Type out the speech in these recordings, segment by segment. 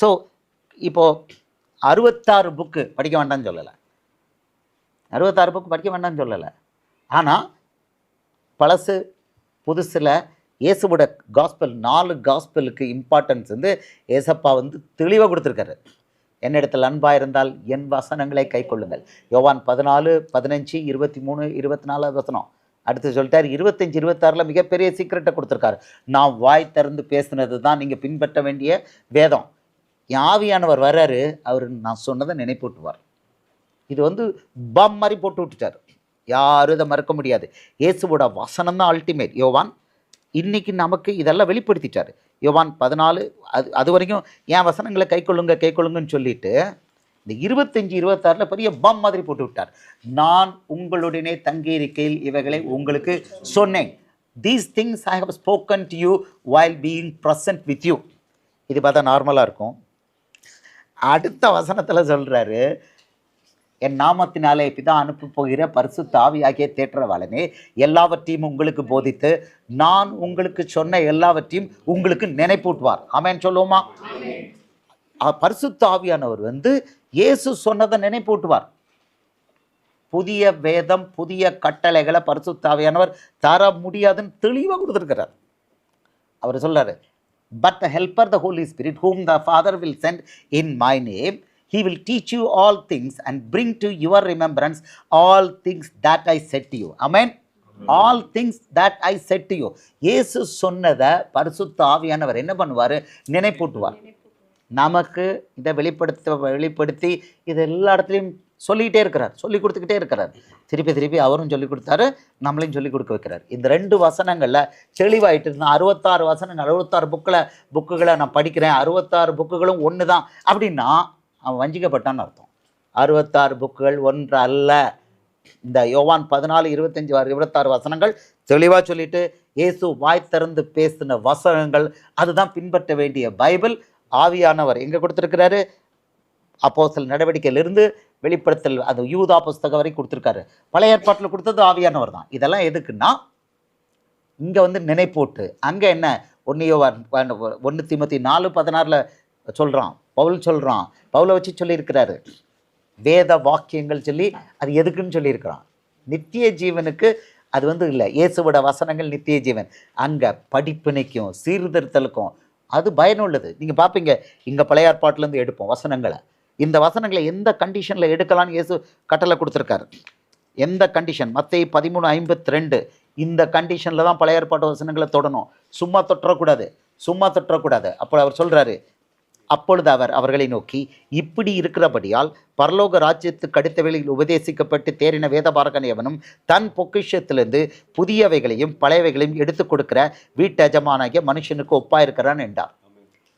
So இப்போது அறுபத்தாறு book படிக்க வேண்டாம்னு சொல்லலை. அறுபத்தாறு புக்கு படிக்க வேண்டாம்னு சொல்லலை. ஆனால் பழசு புதுசில் இயேசுவோட காஸ்பல் நாலு காஸ்பலுக்கு இம்பார்ட்டன்ஸ் வந்து ஏசப்பா வந்து தெளிவாக கொடுத்துருக்காரு. என்னிடத்தில் அன்பாக இருந்தால் என் வசனங்களை கை கொள்ளுங்கள். யோவான் பதினாலு பதினஞ்சு இருபத்தி மூணு இருபத்தி நாலு வசனம். அடுத்து சொல்லிட்டார் இருபத்தஞ்சி இருபத்தாறில் மிகப்பெரிய சீக்கிரட்டை கொடுத்துருக்காரு. நான் வாய் திறந்து பேசுனது தான் நீங்கள் பின்பற்ற வேண்டிய வேதம். என் ஆவியானவர் வர்றாரு அவர் நான் சொன்னதை நினைப்பூட்டுவார். இது வந்து பம் மாதிரி போட்டு விட்டுட்டார். யாரும் இதை மறக்க முடியாது. இயேசுவோட வசனம் தான் அல்டிமேட் யோவான் இன்னைக்கு நமக்கு இதெல்லாம் வெளிப்படுத்திட்டார். யோவான் பதினாலு அது அது வரைக்கும் என் வசனங்களை கை கொள்ளுங்க கை கொள்ளுங்கன்னு சொல்லிட்டு இந்த இருபத்தஞ்சி இருபத்தாறில் பெரிய பம் மாதிரி போட்டு விட்டார். நான் உங்களுடனே தங்கியிருக்கையில் இவைகளை உங்களுக்கு சொன்னேன். These things I have spoken to you while being present with you இது பார்த்தா நார்மலாக இருக்கும். அடுத்த வசனத்தில் சொல்கிறாரு என் நாமத்தினாலே பிதா அனுப்ப போகிற பரிசு தாவியாகிய தேற்றவாளனே எல்லாவற்றையும் உங்களுக்கு போதித்து நான் உங்களுக்கு சொன்ன எல்லாவற்றையும் உங்களுக்கு நினைப்பூட்டுவார். ஆமேன்னு சொல்லுவோமா? பரிசு தாவியானவர் வந்து இயேசு சொன்னதை நினைப்பூட்டுவார். புதிய வேதம் புதிய கட்டளைகளை பரிசு தாவியானவர் தர முடியாதுன்னு தெளிவாக கொடுத்துருக்கிறார். அவர் சொல்கிறார் but the helper the Holy Spirit whom the Father will send in my name he will teach you all things and bring to your remembrance all things that I said to you. Amen. All things that I said to you இயேசு சொன்னதை பரிசுத்த ஆவியானவர் என்ன பண்ணுவார்? நினைப்பூட்டுவார். நமக்கு இதை வெளிப்படுத்த வெளிப்படுத்தி இது எல்லா இடத்துலையும் சொல்லிக்கிட்டே இருக்கிறார். சொல்லி கொடுத்துக்கிட்டே இருக்கிறார். திருப்பி திருப்பி அவரும் சொல்லி கொடுத்தாரு நம்மளையும் சொல்லி கொடுக்க வைக்கிறார். இந்த ரெண்டு வசனங்களில் தெளிவாயிட்டு இருந்தால் அறுபத்தாறு வசனங்கள் அறுபத்தாறு புக்கில் புக்குகளை நான் படிக்கிறேன் அறுபத்தாறு புக்குகளும் ஒன்று தான் அப்படின்னா அவன் வஞ்சிக்கப்பட்டான்னு அர்த்தம். அறுபத்தாறு புக்குகள் ஒன்று அல்ல. இந்த யோவான் பதினாலு இருபத்தஞ்சி வாரம் இருபத்தாறு வசனங்கள் தெளிவாக சொல்லிட்டு இயேசு வாய் திறந்து பேசின வசனங்கள் அதுதான் பின்பற்ற வேண்டிய பைபிள். ஆவியானவர் எங்கே கொடுத்துருக்கிறாரு? அப்போஸ்தலர் நடவடிக்கையிலிருந்து வெளிப்படுத்தல் அது யூதா புஸ்தகம் வரைக்கும் கொடுத்துருக்காரு. பழைய ஏற்பாட்டில் கொடுத்தது ஆவியானவர் தான். இதெல்லாம் எதுக்குன்னா இங்கே வந்து நினைப்போட்டு அங்கே என்ன ஒன்றையோ ஒன்று திமுத்தி நாலு பதினாறில் சொல்கிறான் பவுல் சொல்கிறான் பவுலை வச்சு சொல்லியிருக்கிறாரு. வேத வாக்கியங்கள் சொல்லி அது எதுக்குன்னு சொல்லியிருக்கிறான். நித்திய ஜீவனுக்கு அது வந்து இல்லை இயேசுவோட வசனங்கள் நித்திய ஜீவன். அங்கே படிப்பினைக்கும் சீர்திருத்தலுக்கும் அது பயனுள்ளது. நீங்கள் பார்ப்பீங்க இங்கே பழைய ஏற்பாட்டிலேருந்து எடுப்போம் வசனங்களை. இந்த வசனங்களை எந்த கண்டிஷனில் எடுக்கலாம்னு இயேசு கட்டளை கொடுத்துருக்காரு. எந்த கண்டிஷன் மற்ற பதிமூணு ஐம்பத்தி ரெண்டு இந்த கண்டிஷனில் தான் பழைய ஏற்பாட்டு வசனங்களை தொடணும். சும்மா தொற்றக்கூடாது. சும்மா தொற்றக்கூடாது. அப்போ அவர் சொல்கிறாரு அப்பொழுது அவர் அவர்களை நோக்கி இப்படி இருக்கிறபடியால் பரலோக ராஜ்யத்துக்கு அடுத்த வேளையில் உபதேசிக்கப்பட்டு தேறின வேதபாரகன் எவனும் தன் பொக்கிஷத்திலிருந்து புதியவைகளையும் பழையவைகளையும் எடுத்து கொடுக்கிற வீட்டெஜமானாகிய மனுஷனுக்கு ஒப்பாயிருக்கிறான் என்றார்.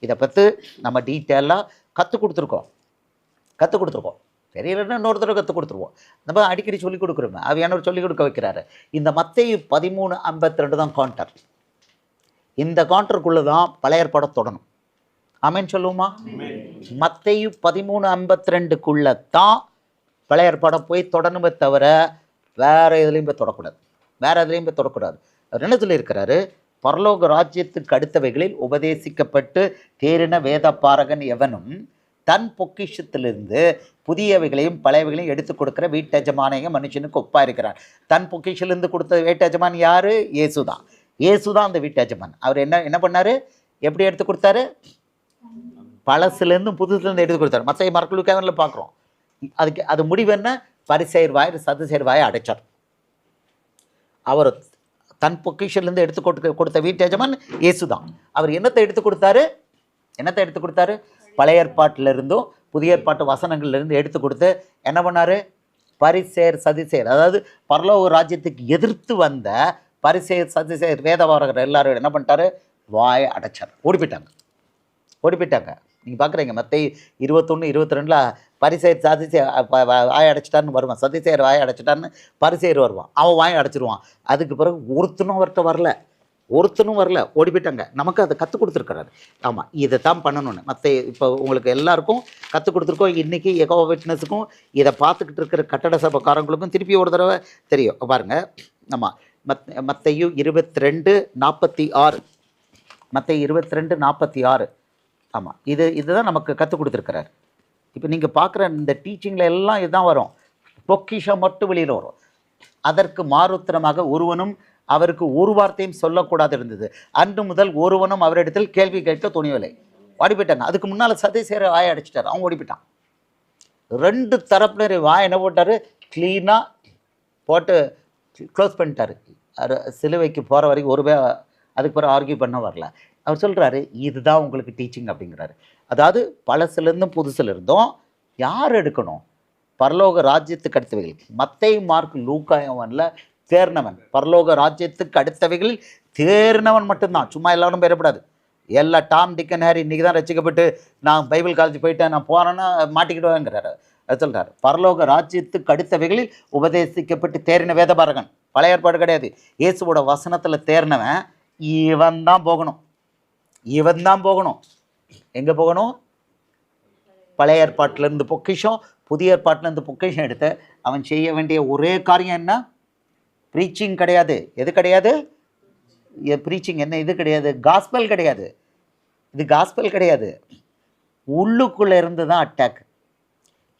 இதை பற்றி நம்ம டீட்டெயிலாக கற்றுக் கொடுத்துருக்கோம். கற்றுக் கொடுத்துருக்கோம் தெரியலன்னா இன்னொரு தடவை கற்றுக் கொடுத்துருவோம் நம்ம அடிக்கடி சொல்லிக் கொடுக்குறோமே அவையானவர் சொல்லிக் கொடுக்க வைக்கிறாரு. இந்த மத்தேயு பதிமூணு ஐம்பத்தி ரெண்டு தான் கான்டர் இந்த கான்டருக்குள்ளே தான் பழைய ஏற்பாடம் தொடணும். ஆமென் சொல்லுவோமா? மத்தேயு பதிமூணு ஐம்பத்தி ரெண்டுக்குள்ள தான் பழைய ஏற்பாடம் போய் தொடணுமே தவிர வேற எதுலேயும் போய் தொடக்கூடாது. வேற எதுலேயும் போய் தொடக்கூடாது. அவர் என்ன சொல்லியிருக்கிறாரு? பரலோக ராஜ்யத்துக்கு அடுத்தவைகளில் உபதேசிக்கப்பட்டு தேறின வேத பாரகன் எவனும் தன் பொக்கிஷத்திலிருந்து புதியவைகளையும் பழையவைகளையும் எடுத்து கொடுக்குற வீட்டெஜமானைய மனுஷனுக்கு ஒப்பாக இருக்கிறார். தன் பொக்கிஷிலிருந்து கொடுத்த வீட்டஜமான் யார்? இயேசு தான் இயேசு தான் அந்த வீட்டஜமான் அவர் என்ன என்ன பண்ணாரு? எப்படி எடுத்து கொடுத்தாரு? பழசுலேருந்து புதுசுலேருந்து எடுத்து கொடுத்தாரு. மற்ற மரக்குழுக்காவில் பார்க்குறோம். அதுக்கு அது முடிவு என்ன? பரிசெயர் வாய் சதுசெயர் வாயை அடைச்சார். அவர் தன் பொக்கிஷன்லேருந்து எடுத்து கொடுக்க கொடுத்த வீட்டு எஜமான் இயேசு தான் அவர் என்னத்தை எடுத்து கொடுத்தாரு? என்னத்தை எடுத்து கொடுத்தாரு? பழைய ஏற்பாட்டிலிருந்தும் புதிய ஏற்பாட்டு வசனங்கள்லேருந்து எடுத்து கொடுத்து என்ன பண்ணாரு? பரிசேர் சதிசேர். அதாவது பரலோக ராஜ்யத்துக்கு எதிர்த்து வந்த பரிசேர் சதிசேர் வேதவாரகர் எல்லாரும் என்ன பண்ணிட்டாரு? வாயை அடைச்சார். ஓடிப்பிட்டாங்க ஓடிப்பிட்டாங்க நீங்கள் பார்க்குறீங்க மற்ற இருபத்தொன்று இருபத்தி ரெண்டில் பரிசேர் சதிசே வாய் அடைச்சிட்டான்னு வருவான். சதிசேர் வாய் அடைச்சிட்டான்னு பரிசேர் வருவான். அவன் வாயை அடைச்சிருவான். அதுக்கு பிறகு ஒருத்தனும் அவர்கிட்ட வரல. ஒருத்தனும் வரல ஓடி போயிட்டாங்க நமக்கு அதை கற்றுக் கொடுத்துருக்கிறாரு. ஆமாம் இதை தான் பண்ணணும்னு. மற்ற இப்போ உங்களுக்கு எல்லாருக்கும் கற்றுக் கொடுத்துருக்கோம். இன்றைக்கி எகோ விட்னஸுக்கும் இதை பார்த்துக்கிட்டு இருக்கிற கட்டட சபைக்காரங்களுக்கும் திருப்பி ஒரு தடவை தெரியும். பாருங்க. ஆமாம் மத் மத்தையும் இருபத்தி ரெண்டு நாற்பத்தி ஆறு மற்ற இருபத்தி ரெண்டு நாற்பத்தி ஆறு ஆமாம் இது இதுதான் நமக்கு கற்றுக் கொடுத்துருக்கிறார். இப்போ நீங்கள் பார்க்குற இந்த டீச்சிங்கில் எல்லாம் இதுதான் வரும். பொக்கிஷம் மட்டும் வெளியில் வரும். அதற்கு மாறுத்திரமாக ஒருவனும் அவருக்கு ஒரு வார்த்தையும் சொல்லக்கூடாது இருந்தது. அன்று முதல் ஒருவனும் அவரிடத்தில் கேள்வி கேட்க துணிவில்லை ஓடி போயிட்டாங்க அதுக்கு முன்னால் சதேசேர வாய அடிச்சிட்டார். அவன் ஓடி போயிட்டான் ரெண்டு தரப்பினர் வாய் என்ன போட்டார்? க்ளீனாக போட்டு க்ளோஸ் பண்ணிட்டாரு. சிலுவைக்கு போகிற வரைக்கும் ஒருவே அதுக்கு பிறகு ஆர்கியூ பண்ண வரல. அவர் சொல்கிறாரு இதுதான் உங்களுக்கு டீச்சிங் அப்படிங்கிறாரு. அதாவது பழசுலேருந்தும் புதுசுலேருந்தும் யார் எடுக்கணும்? பரலோக ராஜ்யத்துக்கு அடுத்தவைகள். மத்தை மார்க் லூக்காயவனில் தேர்னவன் பரலோக ராஜ்யத்துக்கு அடுத்தவைகளில் தேர்னவன் மட்டும்தான். சும்மா எல்லாரும் பெறப்படாது எல்லா டாம் டிக்கன் ஹேரி இன்றைக்கி தான் ரசிக்கப்பட்டு நான் பைபிள் காலேஜ் போயிட்டேன் நான் போகிறேன்னா மாட்டிக்கிடுவேங்கிறாரு. சொல்கிறார் பரலோக ராஜ்யத்துக்கு அடுத்தவைகளில் உபதேசிக்கப்பட்டு தேறின வேதபாரகன். பழைய ஏற்பாடு கிடையாது. இயேசுவோட வசனத்தில் தேர்னவன் இவன் தான் போகணும். இவன் தான் போகணும். எங்கே போகணும்? பழைய ஏற்பாட்டிலேருந்து பொக்கிஷம் புதிய ஏற்பாட்டிலேருந்து பொக்கிஷம் எடுத்து அவன் செய்ய வேண்டிய ஒரே காரியம் என்ன? ப்ரீச்சிங் கிடையாது. எது கிடையாது? ப்ரீச்சிங் என்ன? இது கிடையாது. காஸ்பல் கிடையாது. இது காஸ்பல் கிடையாது. உள்ளுக்குள்ளே இருந்து தான் அட்டாக்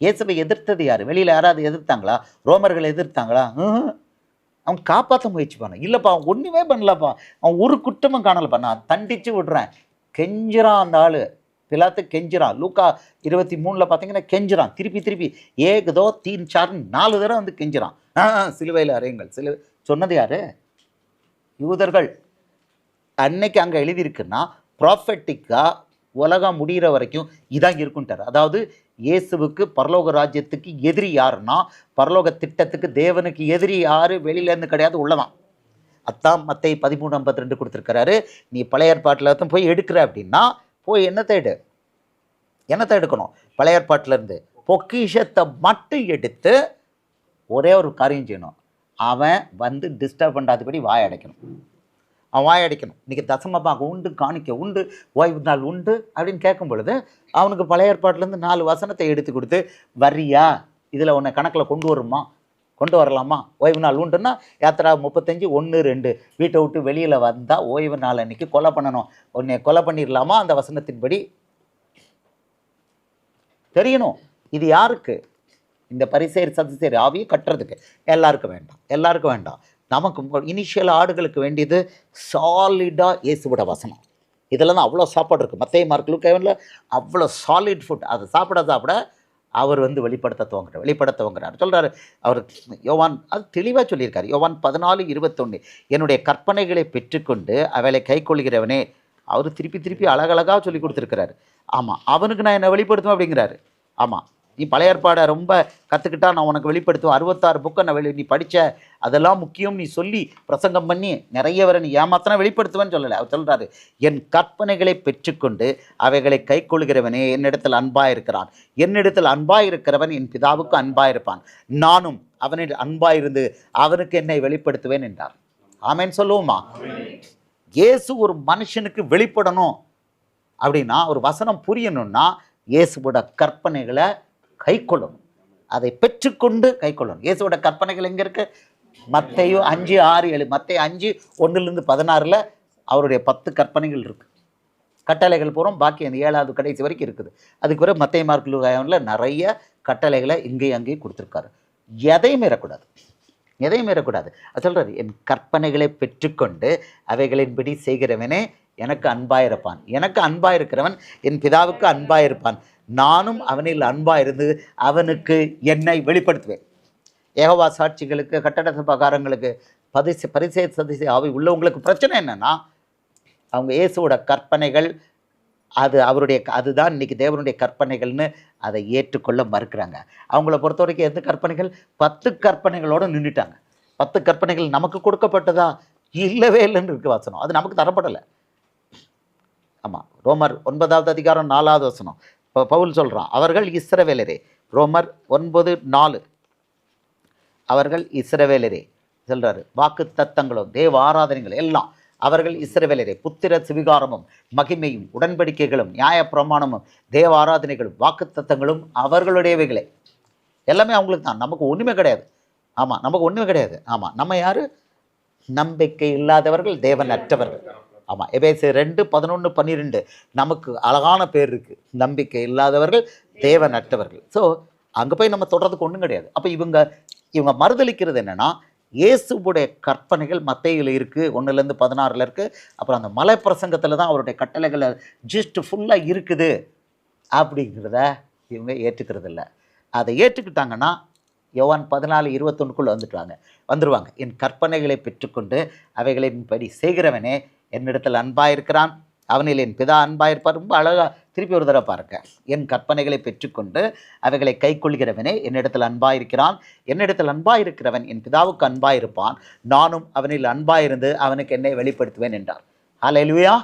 இயேசுவை எதிர்த்தது யார்? வெளியில் யாராவது எதிர்த்தாங்களா? ரோமர்கள் எதிர்த்தாங்களா? அவன் காப்பாற்ற முயற்சி பண்ணான் இல்லைப்பா அவன் ஒன்றுமே பண்ணலப்பா. அவன் ஒரு குற்றமும் காணலப்பா. நான் தண்டிச்சு விடுறேன். கெஞ்சுறான் அந்த ஆள். பிலாத்து கெஞ்சுறான். லூக்கா இருபத்தி மூணில் பார்த்தீங்கன்னா கெஞ்சுறான். திருப்பி திருப்பி. ஏகதோ தீன் சார்னு நாலு தடவை வந்து கெஞ்சுறான். ஆ சிலுவையில் அறையுங்கள். சிலுவை சொன்னது யாரு? யூதர்கள். அன்னைக்கு அங்கே எழுதியிருக்குன்னா ப்ராஃபெட்டிக்காக உலகம் முடிகிற வரைக்கும் இதான் இருக்குன்ட்டார் அதாவது இயேசுவுக்கு பரலோக ராஜ்யத்துக்கு எதிரி யாருன்னா பரலோக திட்டத்துக்கு தேவனுக்கு எதிரி யாரு வெளியிலேருந்து கிடையாது உள்ளதான். அத்தான் மத்தை பதிமூணு ஐம்பத்தி ரெண்டு கொடுத்துருக்கிறாரு. நீ பழைய ஏற்பாட்டில் தான் போய் எடுக்கிற அப்படின்னா போய் என்னத்தை எடு என்னத்தை எடுக்கணும்? பழைய ஏற்பாட்டிலேருந்து பொக்கிஷத்தை மட்டும் எடுத்து ஒரே ஒரு காரியம் செய்யணும். அவன் வந்து டிஸ்டர்ப் பண்ணாதபடி வாய் அடைக்கணும். அவன் வாய் அடைக்கணும். இன்றைக்கி தசமபாகம் உண்டு காணிக்க உண்டு ஓய்வு நாள் உண்டு அப்படின்னு கேட்கும் பொழுது அவனுக்கு பழைய ஏற்பாட்டிலேருந்து நாலு வசனத்தை எடுத்து கொடுத்து வரியா இதில் உன்னை கணக்கில் கொண்டு வருமா? கொண்டு வரலாமா? ஓய்வு நாள் உண்டுன்னா யாத்திரா முப்பத்தஞ்சு ஒன்று ரெண்டு. வீட்டை விட்டு வெளியில் வந்தால் ஓய்வு நாள் அன்னைக்கு கொலை பண்ணணும். உன்னை கொலை பண்ணிடலாமா? அந்த வசனத்தின்படி. தெரியணும். இது யாருக்கு? இந்த பரிசேர் சதுசேர் ஆவியை கட்டுறதுக்கு. எல்லாருக்கும் வேண்டாம். எல்லாருக்கும் வேண்டாம். நமக்கு இனிஷியல் ஆடுகளுக்கு வேண்டியது சாலிடாக இயேசுவோட வசனம். இதில் தான் அவ்வளோ சாப்பாடு இருக்குது மத்திய மார்க் லுக்கேவனில் அவ்வளோ சாலிட் ஃபுட் அதை சாப்பிட சாப்பிட அவர் வந்து வெளிப்படுத்த துவங்குறார் வெளிப்படுத்த துவங்குறார் சொல்கிறாரு அவர் யோவான் அது தெளிவாக சொல்லியிருக்காரு. யோவான் பதினாலு இருபத்தொன்று என்னுடைய கற்பனைகளை பெற்றுக்கொண்டு அவளை கை கொள்கிறவனே அவர் திருப்பி திருப்பி அழகழகாக சொல்லி கொடுத்துருக்கிறாரு. ஆமாம் அவனுக்கு நான் என்னை வெளிப்படுத்துவேன் அப்படிங்கிறாரு. ஆமாம் நீ பழைய ஏற்பாடை ரொம்ப கற்றுக்கிட்டா நான் உனக்கு வெளிப்படுத்துவேன். அறுபத்தாறு புக்கை நான் வெளி நீ படித்த அதெல்லாம் முக்கியம். நீ சொல்லி பிரசங்கம் பண்ணி நிறைய வரை நீ ஏமாத்தினா வெளிப்படுத்துவேன்னு சொல்லலை. அவர் சொல்கிறாரு என் கற்பனைகளை பெற்றுக்கொண்டு அவைகளை கை கொள்கிறவனே என்னிடத்தில் அன்பாக இருக்கிறான். என்னிடத்தில் அன்பாக இருக்கிறவன் என் பிதாவுக்கு அன்பாக இருப்பான். நானும் அவனில் அன்பாக இருந்து அவனுக்கு என்னை வெளிப்படுத்துவேன் என்றார். ஆமேன்னு சொல்லுவோமா? இயேசு ஒரு மனுஷனுக்கு வெளிப்படணும் அப்படின்னா ஒரு வசனம் புரியணும்னா இயேசுவோட கற்பனைகளை கைக்கொள்ளணும் அதை பெற்றுக்கொண்டு கைக்கொள்ளணும். இயேசுவோட கற்பனைகள் எங்கே இருக்கு? மத்தையோ அஞ்சு ஆறு ஏழு. மத்தைய அஞ்சு ஒன்றுலேருந்து பதினாறில் அவருடைய பத்து கற்பனைகள் இருக்குது கட்டளைகள் பூரா பாக்கி அந்த ஏழாவது கடைசி வரைக்கும் இருக்குது. அதுக்கு பிறகு மத்திய மார்க்கில் நிறைய கட்டளைகளை இங்கேயும் அங்கேயும் கொடுத்துருக்காரு. எதையும் மீறக்கூடாது? எதையும் மீறக்கூடாது? அது சொல்கிறார் என் கற்பனைகளை பெற்றுக்கொண்டு அவைகளின்படி செய்கிறவனே எனக்கு அன்பாயிருப்பான். எனக்கு அன்பாயிருக்கிறவன் என் பிதாவுக்கு அன்பாயிருப்பான். நானும் அவனில் அன்பாயிருந்து அவனுக்கு என்னை வெளிப்படுத்துவேன். ஏகவா சாட்சிகளுக்கு கட்டட பகாரங்களுக்கு பரிசு பரிசே சதிசை அவை உள்ளவங்களுக்கு பிரச்சனை என்னென்னா அவங்க இயேசுவோட கற்பனைகள் அது அவருடைய அதுதான் இன்னைக்கு தேவனுடைய கற்பனைகள்னு அதை ஏற்றுக்கொள்ள மறுக்கிறாங்க. அவங்கள பொறுத்த வரைக்கும் எந்த கற்பனைகள்? பத்து கற்பனைகளோடு நின்றுட்டாங்க பத்து கற்பனைகள் நமக்கு கொடுக்கப்பட்டதா? இல்லவே இல்லைன்னு இருக்கு வாசனம். அது நமக்கு தரப்படலை. ரோமர் ஒன்பதாவது அதிகாரம் நாலாவது வசனம். இப்போ பவுல் சொல்கிறான் அவர்கள் இஸ்ரவேலரே. ரோமர் ஒன்பது நாலு. அவர்கள் இஸ்ரவேலரே. சொல்கிறாரு வாக்கு தத்தங்களும் தேவ ஆராதனைகள் எல்லாம் அவர்கள் இஸ்ரவேலரே. புத்திர சிவிகாரமும் மகிமையும் உடன்படிக்கைகளும் நியாயப்பிரமாணமும் தேவ ஆராதனைகளும் வாக்கு தத்தங்களும் அவர்களுடையவைகளே. எல்லாமே அவங்களுக்கு தான். நமக்கு ஒன்றுமே கிடையாது. ஆமாம் நமக்கு ஒன்றுமே கிடையாது. ஆமாம் நம்ம யார்? நம்பிக்கை இல்லாதவர்கள் தேவன் அற்றவர்கள் ஆமாம் எபேசு ரெண்டு பதினொன்று பன்னிரெண்டு. நமக்கு அழகான பேர் இருக்குது நம்பிக்கை இல்லாதவர்கள் தேவனற்றவர்கள் ஸோ அங்கே போய் நம்ம தொடர்றதுக்கு ஒன்றும் கிடையாது. அப்போ இவங்க இவங்க மறுதளிக்கிறது என்னென்னா இயேசுவுடைய கற்பனைகள் மத்தையில் இருக்குது ஒன்றுலேருந்து பதினாறில் இருக்குது அப்புறம் அந்த மலை பிரசங்கத்தில் தான் அவருடைய கட்டளைகளை ஜிஸ்ட் ஃபுல்லாக இருக்குது. அப்படிங்கிறத இவங்க ஏற்றுக்கிறது இல்லை. அதை ஏற்றுக்கிட்டாங்கன்னா யோவான் பதினாலு இருபத்தொன்னுக்குள்ளே வந்துட்டுவாங்க வந்துடுவாங்க என் கற்பனைகளை பெற்றுக்கொண்டு அவைகளின்படி செய்கிறவனே என்னிடத்தில் அன்பாயிருக்கிறான். அவனில் என் பிதா அன்பாயிருப்பார். ரொம்ப அழகாக திருப்பி ஒரு தடவை பாருங்க. என் கற்பனைகளை பெற்றுக்கொண்டு அவைகளை கைக்கொள்கிறவனே என்னிடத்தில் அன்பாயிருக்கிறான். என்னிடத்தில் அன்பாயிருக்கிறவன் என் பிதாவுக்கு அன்பாயிருப்பான். நானும் அவனில் அன்பாயிருந்து அவனுக்கு என்னை வெளிப்படுத்துவேன் என்றார். ஹalleluya